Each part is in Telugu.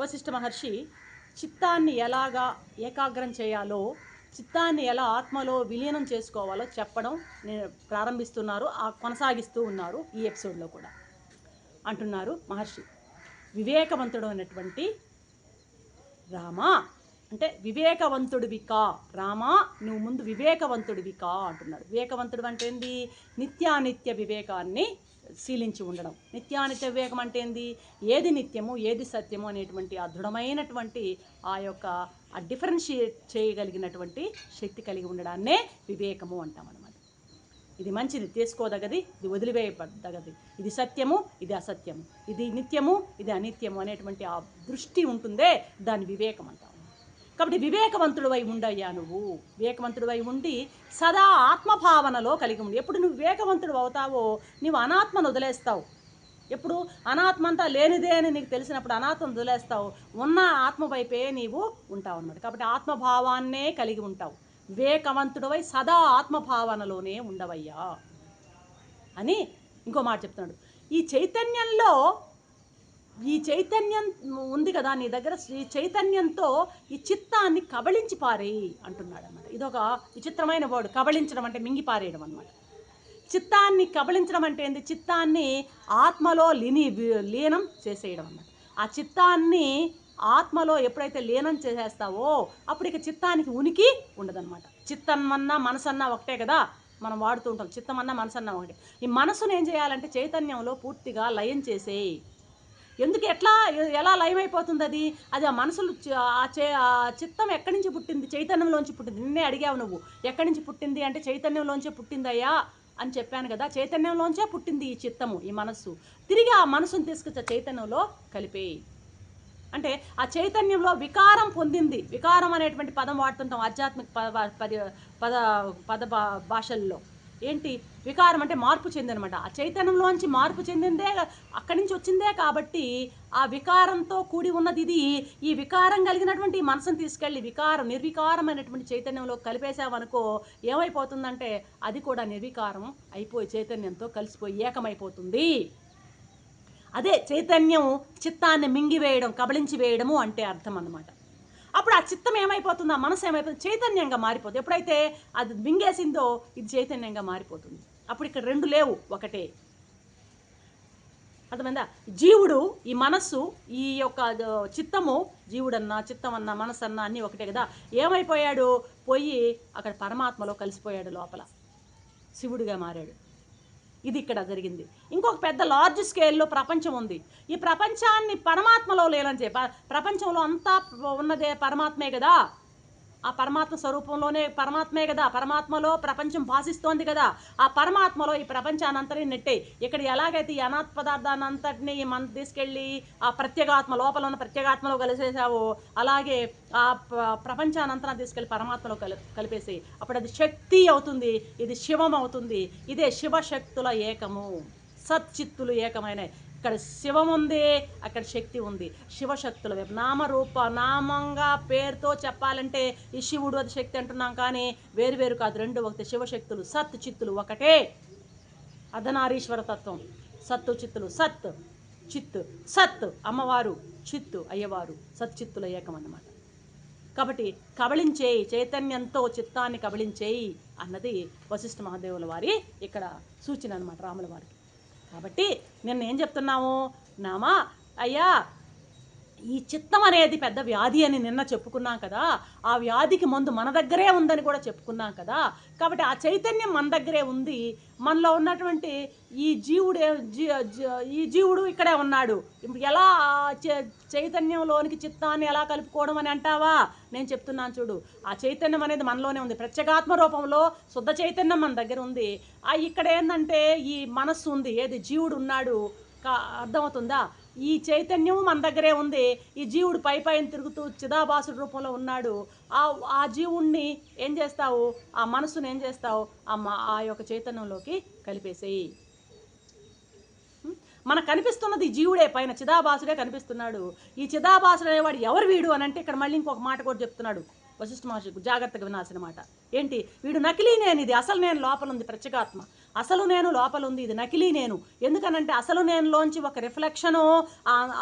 వశిష్ఠ మహర్షి చిత్తాన్ని ఎలాగా ఏకాగ్రం చేయాలో చిత్తాన్ని ఎలా ఆత్మలో విలీనం చేసుకోవాలో చెప్పడం నేను ప్రారంభిస్తున్నారు ఆ కొనసాగిస్తూ ఉన్నారు ఈ ఎపిసోడ్లో కూడా. అంటున్నారు మహర్షి వివేకవంతుడు అయినటువంటి రామా? అంటే వివేకవంతుడివి కా? రామా నువ్వు ముందు వివేకవంతుడివి కా? అంటున్నాడు. వివేకవంతుడు అంటే ఏంది? నిత్యానిత్య వివేకాన్ని శీలించి ఉండడం. నిత్యానిత్య వివేకం అంటే ఏంది? ఏది నిత్యము ఏది సత్యము అనేటువంటి ఆ దృఢమైనటువంటి ఆ యొక్క ఆ డిఫరెన్షియేట్ చేయగలిగినటువంటి శక్తి కలిగి ఉండడాన్నే వివేకము అంటాం అనమాట ఇది మంచిది తీసుకోదగది ఇది వదిలివేయబడదగది ఇది సత్యము ఇది అసత్యము. ఇది నిత్యము ఇది అనిత్యము అనేటువంటి ఆ దృష్టి ఉంటుందే దాని వివేకం అంటాం. కాబట్టి వివేకవంతుడివై ఉండయ్యా నువ్వు. వివేకవంతుడివై ఉండి సదా ఆత్మభావనలో కలిగి ఉండి. ఎప్పుడు నువ్వు వివేకవంతుడు అవుతావో నువ్వు అనాత్మను వదిలేస్తావు. ఎప్పుడు అనాత్మ అంతా లేనిదే అని నీకు తెలిసినప్పుడు అనాత్మను వదిలేస్తావు. ఉన్న ఆత్మ వైపే నీవు ఉంటావు అన్నమాట. కాబట్టి ఆత్మభావాన్నే కలిగి ఉంటావు. వివేకవంతుడవై సదా ఆత్మభావనలోనే ఉండవయ్యా అని ఇంకో మాట చెప్తున్నాడు. ఈ చైతన్యంలో ఈ చైతన్యం ఉంది కదా నీ దగ్గర? ఈ చైతన్యంతో ఈ చిత్తాన్ని కబళించి పారేయి అంటున్నాడు అనమాట ఇదొక విచిత్రమైన వర్డ్. కబళించడం అంటే మింగి పారేయడం అనమాట చిత్తాన్ని కబళించడం అంటే ఏంది? చిత్తాన్ని ఆత్మలో లీని లీనం చేసేయడం అన్నమాట. ఆ చిత్తాన్ని ఆత్మలో ఎప్పుడైతే లీనం చేసేస్తావో అప్పుడు ఇక చిత్తానికి ఉనికి ఉండదన్నమాట. చిత్తమన్నా మనసన్నా ఒకటే కదా? మనం వాడుతూ ఉంటాం. చిత్తమన్నా మనసన్నా ఒకటే. ఈ మనసును ఏం చేయాలంటే చైతన్యంలో పూర్తిగా లయం చేసేయి. ఎందుకు ఎట్లా ఎలా లైవ్ అయిపోతుంది అది? అది ఆ మనసులు ఆ చే ఆ చిత్తం ఎక్కడి నుంచి పుట్టింది? చైతన్యంలోంచి పుట్టింది. నిన్నే అడిగావు నువ్వు ఎక్కడి నుంచి పుట్టింది అంటే చైతన్యంలోంచే పుట్టిందయ్యా అని చెప్పాను కదా. చైతన్యంలోంచే పుట్టింది ఈ చిత్తము ఈ మనస్సు. తిరిగి ఆ మనసును తీసుకొచ్చే చైతన్యంలో కలిపేయి. అంటే ఆ చైతన్యంలో వికారం పొందింది. వికారం అనేటువంటి పదం వాడుతుంటాం ఆధ్యాత్మిక పద పద పద భా- భాషల్లో. ఏంటి? వికారం అంటే మార్పు చెందనమాట. ఆ చైతన్యంలోంచి మార్పు చెందిందే అక్కడి నుంచి వచ్చిందే కాబట్టి ఆ వికారంతో కూడి ఉన్నది ఇది. ఈ వికారం కలిగినటువంటి మనసును తీసుకెళ్ళి వికారం నిర్వికారమైనటువంటి చైతన్యంలో కలిపేసావనుకో ఏమైపోతుందంటే అది కూడా నిర్వికారం అయిపోయి చైతన్యంతో కలిసిపోయి ఏకమైపోతుంది. అదే చైతన్యం చిత్తాన్ని మింగివేయడం కబళించి వేయడము అంటే అర్థం అన్నమాట అప్పుడు ఆ చిత్తం ఏమైపోతుంది ఆ మనసు ఏమైపోతుంది చైతన్యంగా మారిపోతుంది. ఎప్పుడైతే అది మింగేసిందో ఇది చైతన్యంగా మారిపోతుంది. అప్పుడు ఇక్కడ రెండు లేవు ఒకటే. అర్థమైందా? జీవుడు ఈ మనస్సు ఈ యొక్క చిత్తము జీవుడన్నా చిత్తం అన్నా మనసు అన్నా అన్నీ ఒకటే కదా. ఏమైపోయాడు? పోయి అక్కడ పరమాత్మలో కలిసిపోయాడు లోపల. శివుడిగా మారాడు. ఇది ఇక్కడ జరిగింది. ఇంకొక పెద్ద లార్జ్ స్కేల్లో ప్రపంచం ఉంది. ఈ ప్రపంచాన్ని పరమాత్మలో లేనని చెప్ప ప్రపంచంలో అంతా ఉన్నదే పరమాత్మే కదా? ఆ పరమాత్మ స్వరూపంలోనే పరమాత్మే కదా. పరమాత్మలో ప్రపంచం భాషిస్తోంది కదా. ఆ పరమాత్మలో ఈ ప్రపంచానంతని నెట్టే. ఇక్కడ ఎలాగైతే ఈ అనాథ పదార్థాన్ని అంతటిని మనం తీసుకెళ్ళి ఆ ప్రత్యేగాత్మ లోపల ఉన్న ప్రత్యేగాత్మలో కలిసేసావో అలాగే ఆ ప్రపంచానంతరం తీసుకెళ్ళి పరమాత్మలో కలి కలిపేసి అప్పుడు అది శక్తి అవుతుంది. ఇది శివం అవుతుంది ఇదే శివశక్తుల ఏకము. సత్చిత్తులు ఏకమైన ఇక్కడ శివం ఉంది అక్కడ శక్తి ఉంది. శివశక్తుల వైపు. నామరూప నామంగా పేరుతో చెప్పాలంటే ఈ శివుడు అది శక్తి అంటున్నాం కానీ వేరు వేరు కాదు. రెండు ఒకటి. శివశక్తులు సత్ చిత్తులు ఒకటే. అధనారీశ్వర తత్వం. సత్తు చిత్తులు సత్ చిత్తు సత్. అమ్మవారు చిత్తు అయ్యవారు సత్చిత్తుల ఏకం అన్నమాట. కాబట్టి కబళించేయి చైతన్యంతో చిత్తాన్ని కబళించేయి అన్నది వశిష్ఠ మహాదేవుల వారి ఇక్కడ సూచన అనమాట రాముల వారికి. కాబట్టి నిన్న ఏం చెప్తున్నాము నామా అయ్యా ఈ చిత్తం అనేది పెద్ద వ్యాధి అని నిన్న చెప్పుకున్నాం కదా. ఆ వ్యాధికి మందు మన దగ్గరే ఉందని కూడా చెప్పుకున్నాం కదా. కాబట్టి ఆ చైతన్యం మన దగ్గరే ఉంది. మనలో ఉన్నటువంటి ఈ జీవుడే ఈ జీవుడు ఇక్కడే ఉన్నాడు. ఇప్పుడు ఎలా చై- చైతన్యంలోనికి చిత్తాన్ని ఎలా కలుపుకోవడం అని అంటావా? నేను చెప్తున్నాను చూడు. ఆ చైతన్యం అనేది మనలోనే ఉంది. ప్రత్యేగాత్మ రూపంలో శుద్ధ చైతన్యం మన దగ్గర ఉంది. ఆ ఇక్కడ ఏంటంటే ఈ మనస్సు ఉంది. ఏది జీవుడు ఉన్నాడు కా- అర్థమవుతుందా? ఈ చైతన్యం మన దగ్గరే ఉంది. ఈ జీవుడు పై పైన తిరుగుతూ చిదాభాసుడు రూపంలో ఉన్నాడు. ఆ ఆ జీవుణ్ణి ఏం చేస్తావు? ఆ మనసుని ఏం చేస్తావు? ఆ మా ఆ యొక్క చైతన్యంలోకి కలిపేసేయి. మనకు కనిపిస్తున్నది జీవుడే పైన చిదాభాసుడే కనిపిస్తున్నాడు. ఈ చిదాభాసుడు అనేవాడు ఎవరు వీడు అని అంటే ఇక్కడ మళ్ళీ ఇంకొక మాట కూడా చెప్తున్నాడు. వశిష్ఠ మహర్షి జాగ్రత్తగా వినాల్సిన మాట. ఏంటి? వీడు నకిలీ నేను ఇది అసలు నేను లోపల ఉంది ప్రత్యేగాత్మ. అసలు నేను లోపల ఉంది ఇది నకిలీ నేను. ఎందుకనంటే అసలు నేనులోంచి ఒక రిఫ్లెక్షను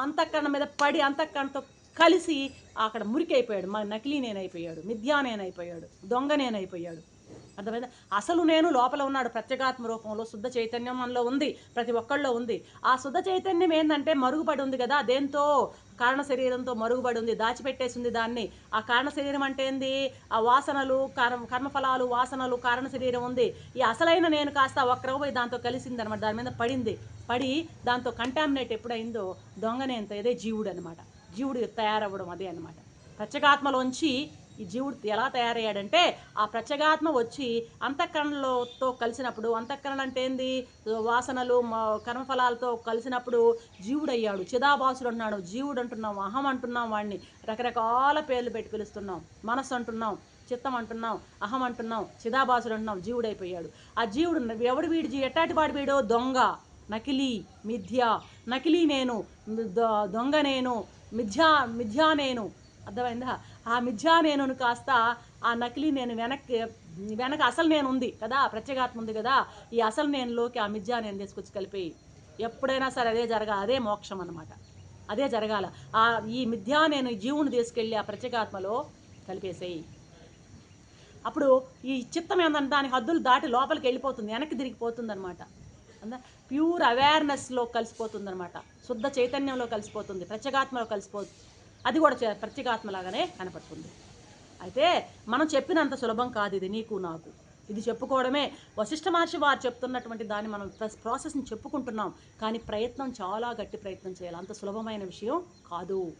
అంతఃకరణ మీద పడి అంతఃకరణతో కలిసి అక్కడ మురికైపోయాడు. మా నకిలీ నేనైపోయాడు. మిథ్యా నేనైపోయాడు. దొంగ నేనైపోయాడు. అర్థమైందా? అసలు నేను లోపల ఉన్నాడు ప్రత్యేగాత్మ రూపంలో శుద్ధ చైతన్యం మనలో ఉంది ప్రతి ఒక్కళ్ళలో ఉంది. ఆ శుద్ధ చైతన్యం ఏంటంటే మరుగుపడి ఉంది కదా దేంతో కారణ శరీరంతో మరుగుపడి ఉంది దాచిపెట్టేసింది దాన్ని. ఆ కారణ శరీరం అంటే ఏంది? ఆ వాసనలు కర్మ కర్మఫలాలు వాసనలు కారణ శరీరం ఉంది. ఈ అసలైన నేను కాస్త ఒక్కరవ పోయి దాంతో కలిసింది అనమాట దాని మీద పడింది. పడి దాంతో కంటామినేట్ ఎప్పుడైందో దొంగనేంత ఇదే జీవుడు అనమాట జీవుడు తయారవ్వడం అదే అనమాట ప్రత్యేకాత్మలోంచి ఈ జీవుడు ఎలా తయారయ్యాడంటే ఆ ప్రత్యేగాత్మ వచ్చి అంతఃకరణలతో కలిసినప్పుడు అంతఃకరణ అంటే ఏంది? వాసనలు కర్మఫలాలతో కలిసినప్పుడు జీవుడు అయ్యాడు చిదాభాసుడు అన్నాడు జీవుడు అంటున్నాం అహం అంటున్నాం వాడిని రకరకాల పేర్లు పెట్టి పిలుస్తున్నాం. మనస్సు అంటున్నాం చిత్తం అంటున్నాం అహం అంటున్నాం చిదాభాసుడు అంటున్నాం జీవుడు అయిపోయాడు ఆ జీవుడు ఎవడు వీడి? జీ ఎట్టాటి వాడు వీడో? దొంగ నకిలీ మిథ్య. నకిలీ నేను దొంగ నేను మిథ్యా మిథ్యా నేను. అర్థమైందా? ఆ మిథ్యా నేనును కాస్త ఆ నకిలీ నేను వెనక్కి వెనక అసలు నేను ఉంది కదా ప్రత్యేగాత్మ ఉంది కదా ఈ అసలు నేనులోకి ఆ మిథ్యా నేను తీసుకొచ్చి కలిపేయి. ఎప్పుడైనా సరే అదే జరగాలి అదే మోక్షం అన్నమాట. అదే జరగాల. ఆ ఈ మిథ్యా నేను జీవుని తీసుకెళ్ళి ఆ ప్రత్యేగాత్మలో కలిపేసేయి. అప్పుడు ఈ చిత్తం ఏంటంటే దాని హద్దులు దాటి లోపలికి వెళ్ళిపోతుంది వెనక్కి తిరిగిపోతుంది అనమాట ప్యూర్ అవేర్నెస్లో కలిసిపోతుంది అనమాట శుద్ధ చైతన్యంలో కలిసిపోతుంది ప్రత్యేగాత్మలో కలిసిపోతుంది అది కూడా చే- ప్రత్యేగాత్మలాగానే కనపడుతుంది. అయితే మనం చెప్పినంత సులభం కాదు ఇది నీకు నాకు. ఇది చెప్పుకోవడమే. వశిష్ఠ మహర్షి వారు చెప్తున్నటువంటి దాన్ని మనం ప్రాసెస్ని చెప్పుకుంటున్నాం. కానీ ప్రయత్నం చాలా గట్టి ప్రయత్నం చేయాలి. అంత సులభమైన విషయం కాదు.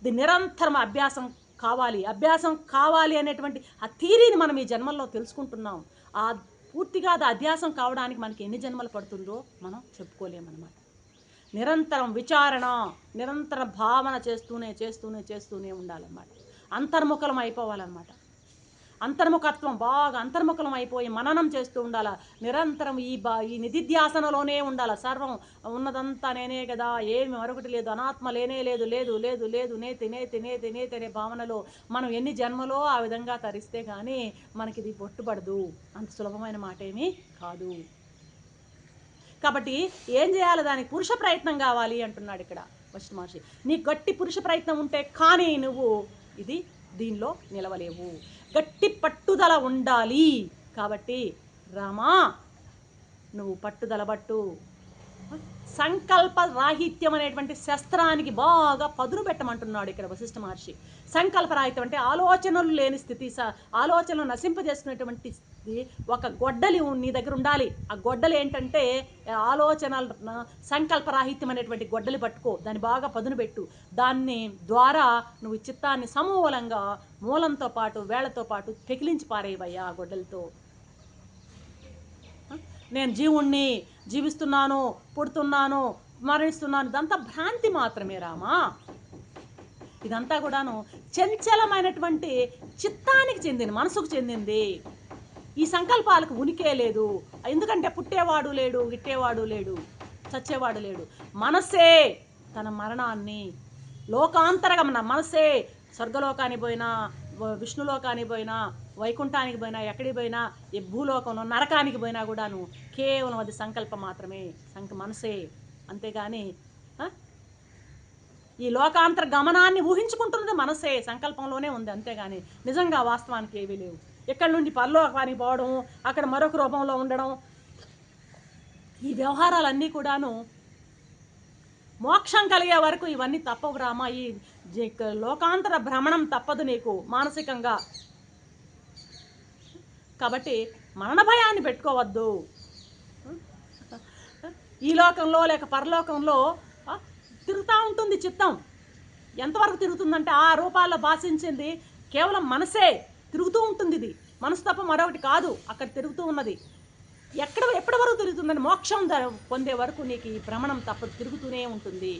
ఇది నిరంతరం అభ్యాసం కావాలి. అభ్యాసం కావాలి అనేటువంటి ఆ థీరీని మనం ఈ జన్మల్లో తెలుసుకుంటున్నాం. ఆ పూర్తిగా అది అభ్యాసం కావడానికి మనకి ఎన్ని జన్మలు పడుతుందో మనం చెప్పుకోలేమన్నమాట. నిరంతరం విచారణ నిరంతర భావన చేస్తూనే చేస్తూనే చేస్తూనే ఉండాలన్నమాట. అంతర్ముఖలం అయిపోవాలన్నమాట. అంతర్ముఖత్వం బాగా అంతర్ముఖలం అయిపోయి మననం చేస్తూ ఉండాల? నిరంతరం ఈ బా ఈ నిధిధ్యాసనలోనే ఉండాల? సర్వం ఉన్నదంతా నేనే కదా ఏమి మరొకటి లేదు అనాత్మ లేనే లేదు లేదు లేదు లేదు నేతి నేతి నేతి నేతి అనే భావనలో మనం ఎన్ని జన్మలో ఆ విధంగా తరిస్తే కానీ మనకి ఇది అంత సులభమైన మాట ఏమీ కాదు. కాబట్టి ఏం చేయాలి? దానికి పురుష ప్రయత్నం కావాలి అంటున్నాడు ఇక్కడ వశిష్ఠ మహర్షి. నీ గట్టి పురుష ప్రయత్నం ఉంటే కానీ నువ్వు ఇది దీనిలో నిలవలేవు. గట్టి పట్టుదల ఉండాలి. కాబట్టి రామా నువ్వు పట్టుదల పట్టు. సంకల్ప రాహిత్యం అనేటువంటి శస్త్రానికి బాగా పదును పెట్టమంటున్నాడు ఇక్కడ వశిష్ఠ మహర్షి. సంకల్ప రాహిత్యం అంటే ఆలోచనలు లేని స్థితి స ఆలోచనలు నశింపజేసుకునేటువంటి స్థితి ఒక గొడ్డలి నీ దగ్గర ఉండాలి. ఆ గొడ్డలి ఏంటంటే ఆలోచనల సంకల్పరాహిత్యమైనటువంటి అనేటువంటి గొడ్డలి పట్టుకో. దాన్ని బాగా పదును పెట్టు. దాన్ని ద్వారా నువ్వు ఈ చిత్తాన్ని సమూలంగా మూలంతో పాటు వేళ్ళతో పాటు పెకిలించి పారేయవయ్యా ఆ గొడ్డలితో. నేను జీవుణ్ణి జీవిస్తున్నాను పుడుతున్నాను మరణిస్తున్నాను ఇదంతా భ్రాంతి మాత్రమే రామా. ఇదంతా కూడాను చంచలమైనటువంటి చిత్తానికి చెందింది మనసుకు చెందింది. ఈ సంకల్పాలకు ఉనికే లేదు. ఎందుకంటే పుట్టేవాడు లేడు గిట్టేవాడు లేడు చచ్చేవాడు లేడు. మనసే తన మరణాన్ని లోకాంతరగమన మనసే స్వర్గలోకానికి పోయినా విష్ణులోకానికి పోయినా వైకుంఠానికి పోయినా ఎక్కడికి పోయినా ఈ భూలోకంలో నరకానికి పోయినా కూడాను కేవలం అది సంకల్పం మాత్రమే. సంక మనసే అంతేగాని ఈ లోకాంతర గమనాన్ని ఊహించుకుంటున్నది మనసే సంకల్పంలోనే ఉంది అంతేగాని నిజంగా వాస్తవానికి ఏమీ లేవు. ఎక్కడి నుండి పరలోకానికి పోవడం అక్కడ మరొక రూపంలో ఉండడం. ఈ వ్యవహారాలన్నీ కూడాను మోక్షం కలిగే వరకు ఇవన్నీ తప్పవు రామా. ఈ జ- లోకాంతర భ్రమణం తప్పదు నీకు మానసికంగా. కాబట్టి మరణ భయాన్ని పెట్టుకోవద్దు. ఈ లోకంలో లేక పరలోకంలో తిరుగుతూ ఉంటుంది చిత్తం. ఎంతవరకు తిరుగుతుందంటే ఆ రూపాల్లో భాషించింది కేవలం మనసే. తిరుగుతూ ఉంటుంది ఇది. మనసు తప్ప మరొకటి కాదు. అక్కడ తిరుగుతూ ఉన్నది. ఎక్కడ ఎప్పటి వరకు తిరుగుతుందని మోక్షం పొందే వరకు నీకు ఈ భ్రమణం తప్ప తిరుగుతూనే ఉంటుంది.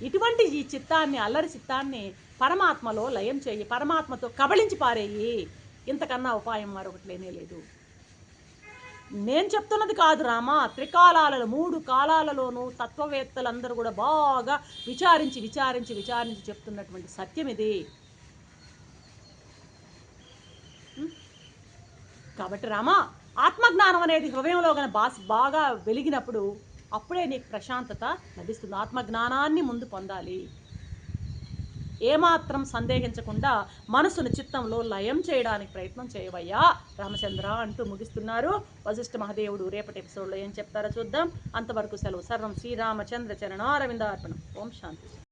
ఇటువంటి ఈ చిత్తాన్ని అల్లరి చిత్తాన్ని పరమాత్మలో లయం చేయి పరమాత్మతో కబళించి పారేయి. ఇంతకన్నా ఉపాయం మరొకటి లేనే లేదు. నేను చెప్తున్నది కాదు రామా. త్రికాలాలలో మూడు కాలాలలోనూ తత్వవేత్తలందరూ కూడా బాగా విచారించి విచారించి విచారించి చెప్తున్నటువంటి సత్యం ఇది. కాబట్టి రామా ఆత్మజ్ఞానం అనేది హృదయంలో గన బాస్ బాగా వెలిగినప్పుడు అప్పుడే నీకు ప్రశాంతత లభిస్తుంది. ఆత్మజ్ఞానాన్ని ముందు పొందాలి. ఏమాత్రం సందేహించకుండా మనసును చిత్తంలో లయం చేయడానికి ప్రయత్నం చేయవయ్యా. రామచంద్ర అంటూ ముగిస్తున్నారు. వశిష్ఠ మహాదేవుడు రేపటి ఎపిసోడ్లో ఏం చెప్తారో చూద్దాం. అంతవరకు సెలవు. సర్వం శ్రీరామచంద్ర చరణారవిందార్పణం. ఓం శాంతి.